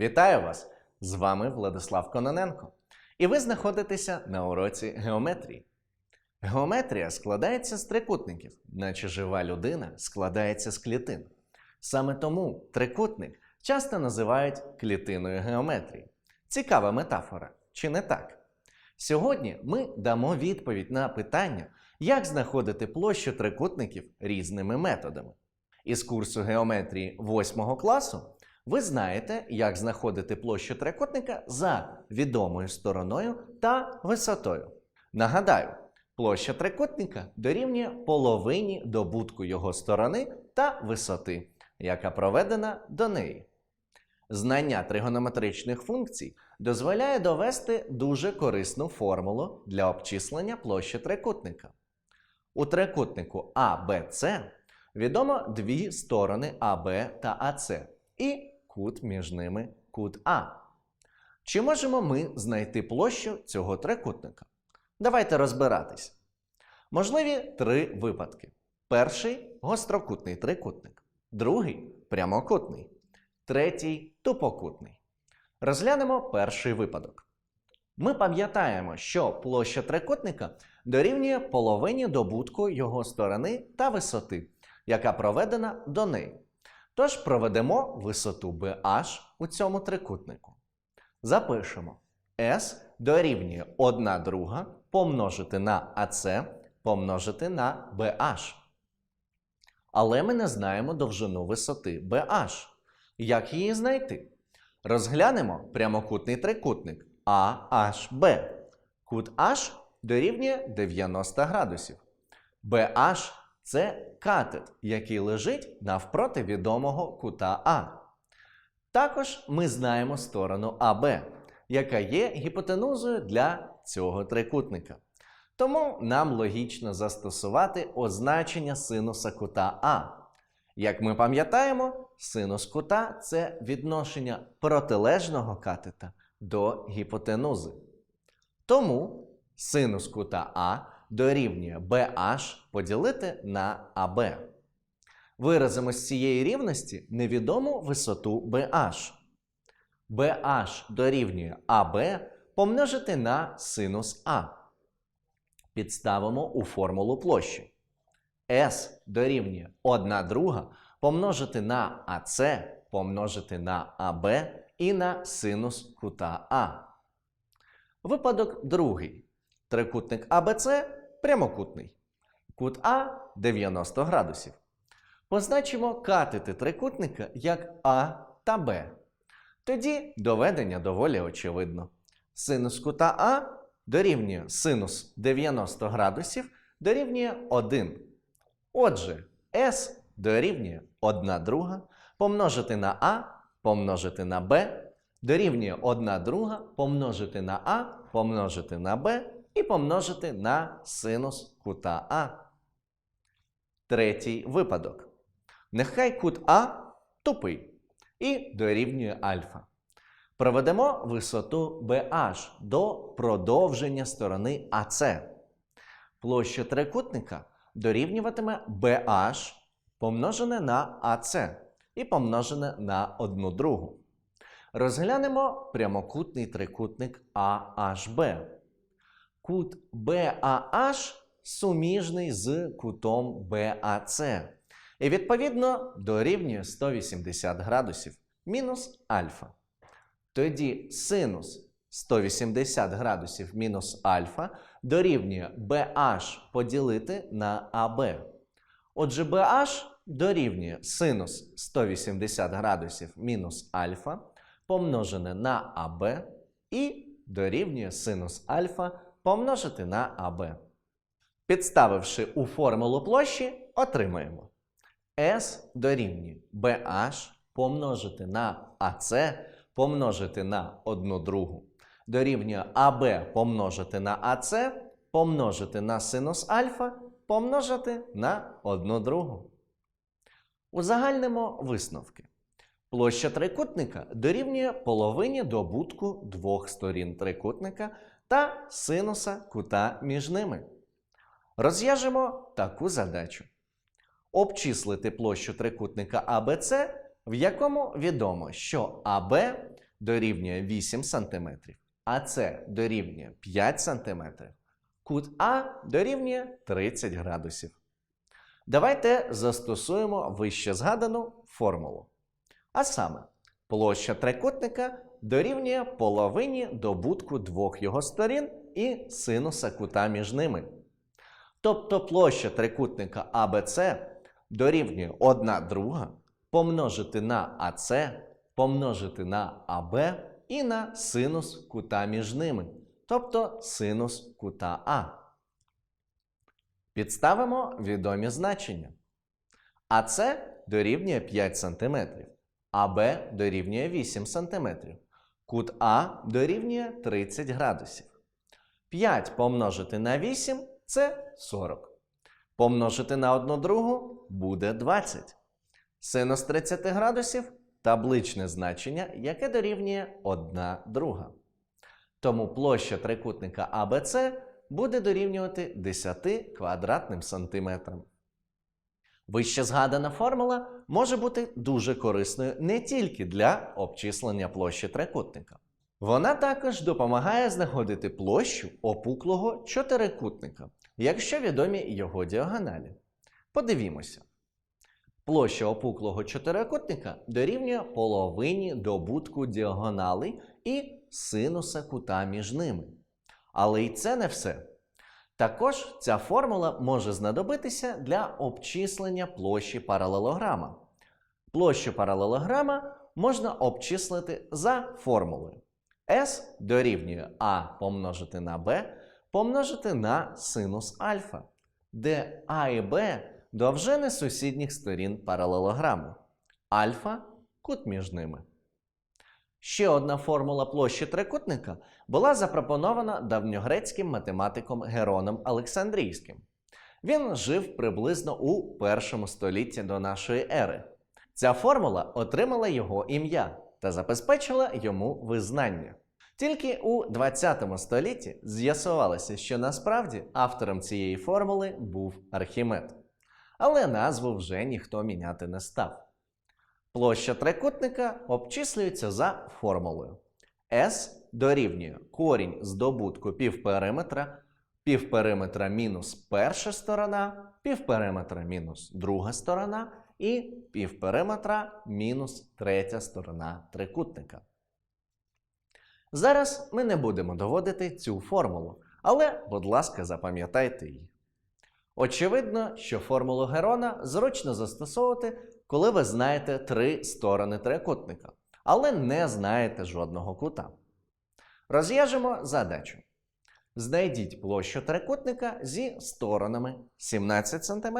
Вітаю вас! З вами Владислав Кононенко. І ви знаходитеся на уроці геометрії. Геометрія складається з трикутників, наче жива людина складається з клітин. Саме тому трикутник часто називають клітиною геометрії. Цікава метафора, чи не так? Сьогодні ми дамо відповідь на питання, як знаходити площу трикутників різними методами. Із курсу геометрії 8 класу ви знаєте, як знаходити площу трикутника за відомою стороною та висотою. Нагадаю, площа трикутника дорівнює половині добутку його сторони та висоти, яка проведена до неї. Знання тригонометричних функцій дозволяє довести дуже корисну формулу для обчислення площі трикутника. У трикутнику ABC відомо дві сторони АБ та АС і кут між ними кут А. Чи можемо ми знайти площу цього трикутника? Давайте розбиратись. Можливі три випадки: перший гострокутний трикутник, другий прямокутний, третій тупокутний. Розглянемо перший випадок. Ми пам'ятаємо, що площа трикутника дорівнює половині добутку його сторони та висоти, яка проведена до неї. Тож проведемо висоту BH у цьому трикутнику. Запишемо S дорівнює 1 друга помножити на AC помножити на BH. Але ми не знаємо довжину висоти BH. Як її знайти? Розглянемо прямокутний трикутник AHB. Кут H дорівнює 90 градусів. BH це катет, який лежить навпроти відомого кута А. Також ми знаємо сторону АБ, яка є гіпотенузою для цього трикутника. Тому нам логічно застосувати означення синуса кута А. Як ми пам'ятаємо, синус кута це відношення протилежного катета до гіпотенузи. Тому синус кута А дорівнює BH поділити на AB. Виразимо з цієї рівності невідому висоту BH. BH дорівнює AB помножити на синус А. Підставимо у формулу площі. S дорівнює 1 друга помножити на AC помножити на AB і на синус кута А. Випадок другий. Трикутник ABC прямокутний. Кут А 90 градусів. Позначимо катети трикутника як А та Б. Тоді доведення доволі очевидно. Синус кута А дорівнює синус 90 градусів дорівнює 1. Отже, S дорівнює 1 друга помножити на А помножити на Б дорівнює 1 друга помножити на А помножити на Б і помножити на синус кута А. Третій випадок. Нехай кут А тупий і дорівнює альфа. Проведемо висоту BH до продовження сторони АС. Площа трикутника дорівнюватиме BH помножене на АС і помножене на 1 другу. Розглянемо прямокутний трикутник AHB. Кут BAH суміжний з кутом BAC. І відповідно дорівнює 180 градусів мінус альфа. Тоді синус 180 градусів мінус альфа дорівнює BH поділити на AB. Отже, BH дорівнює синус 180 градусів мінус альфа помножене на AB і дорівнює синус альфа помножити на AB. Підставивши у формулу площі, отримаємо S дорівнює BH помножити на AC помножити на 1 другу. Дорівнює AB помножити на AC помножити на синус альфа помножити на 1 другу. Узагальнимо висновки. Площа трикутника дорівнює половині добутку двох сторін трикутника та синуса кута між ними. Розв'яжемо таку задачу. Обчислити площу трикутника ABC в якому відомо, що АБ дорівнює 8 см, АС дорівнює 5 см, кут А дорівнює 30 градусів. Давайте застосуємо вище згадану формулу. А саме, площа трикутника дорівнює половині добутку двох його сторін і синуса кута між ними. Тобто площа трикутника ABC дорівнює 1 друга помножити на АС, помножити на АБ і на синус кута між ними, тобто синус кута А. Підставимо відомі значення. АС дорівнює 5 см, АБ дорівнює 8 см, кут А дорівнює 30 градусів. 5 помножити на 8 це 40. Помножити на 1 другу буде 20. Синус 30 градусів табличне значення, яке дорівнює 1 друга. Тому площа трикутника АБЦ буде дорівнювати 10 квадратним сантиметрам. Вище згадана формула може бути дуже корисною не тільки для обчислення площі трикутника. Вона також допомагає знаходити площу опуклого чотирикутника, якщо відомі його діагоналі. Подивімося. Площа опуклого чотирикутника дорівнює половині добутку діагоналей і синуса кута між ними. Але і це не все. Також ця формула може знадобитися для обчислення площі паралелограма. Площу паралелограма можна обчислити за формулою. S дорівнює А помножити на Б помножити на синус альфа, де А і Б довжини сусідніх сторін паралелограму. Альфа кут між ними. Ще одна формула площі трикутника була запропонована давньогрецьким математиком Героном Олександрійським. Він жив приблизно у першому столітті до нашої ери. Ця формула отримала його ім'я та забезпечила йому визнання. Тільки у 20 столітті з'ясувалося, що насправді автором цієї формули був Архімед. Але назву вже ніхто міняти не став. Площа трикутника обчислюється за формулою. S дорівнює корінь здобутку півпериметра, півпериметра мінус перша сторона, півпериметра мінус друга сторона і півпериметра мінус третя сторона трикутника. Зараз ми не будемо доводити цю формулу, але, будь ласка, запам'ятайте її. Очевидно, що формулу Герона зручно застосовувати, коли ви знаєте три сторони трикутника, але не знаєте жодного кута. Розв'яжемо задачу. Знайдіть площу трикутника зі сторонами 17 см,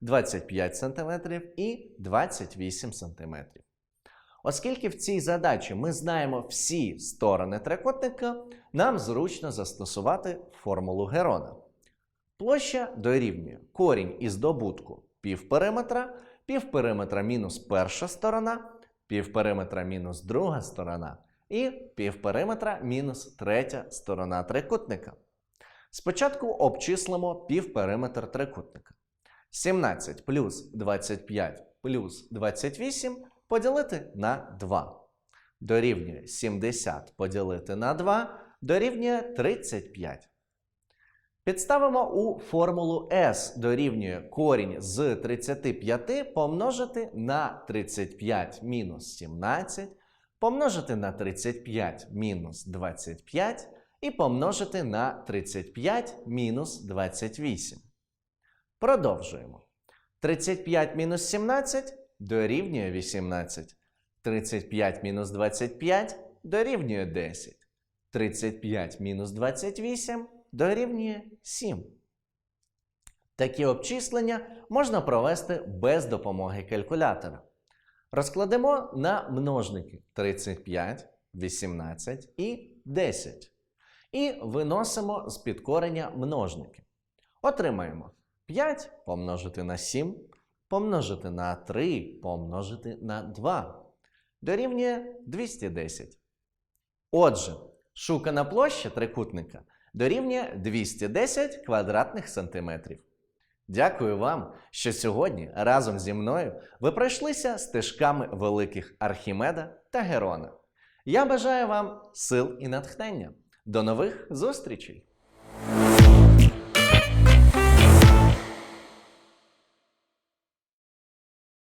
25 см і 28 см. Оскільки в цій задачі ми знаємо всі сторони трикутника, нам зручно застосувати формулу Герона. Площа дорівнює корінь із добутку півпериметра, півпериметра мінус перша сторона, півпериметра мінус друга сторона і півпериметра мінус третя сторона трикутника. Спочатку обчислимо півпериметр трикутника. 17 плюс 25 плюс 28 поділити на 2. Дорівнює 70 поділити на 2 дорівнює 35. Підставимо у формулу S дорівнює корінь з 35 помножити на 35 мінус 17, помножити на 35 мінус 25 і помножити на 35 мінус 28. Продовжуємо. 35 мінус 17 дорівнює 18. 35 мінус 25 дорівнює 10. 35 мінус 28 дорівнює 7. Такі обчислення можна провести без допомоги калькулятора. Розкладемо на множники 35, 18 і 10. І виносимо з підкорення множники. Отримаємо 5 помножити на 7, помножити на 3, помножити на 2. Дорівнює 210. Отже, шукана площа трикутника дорівнює 210 квадратних сантиметрів. Дякую вам, що сьогодні разом зі мною ви пройшлися стежками великих Архімеда та Герона. Я бажаю вам сил і натхнення. До нових зустрічей!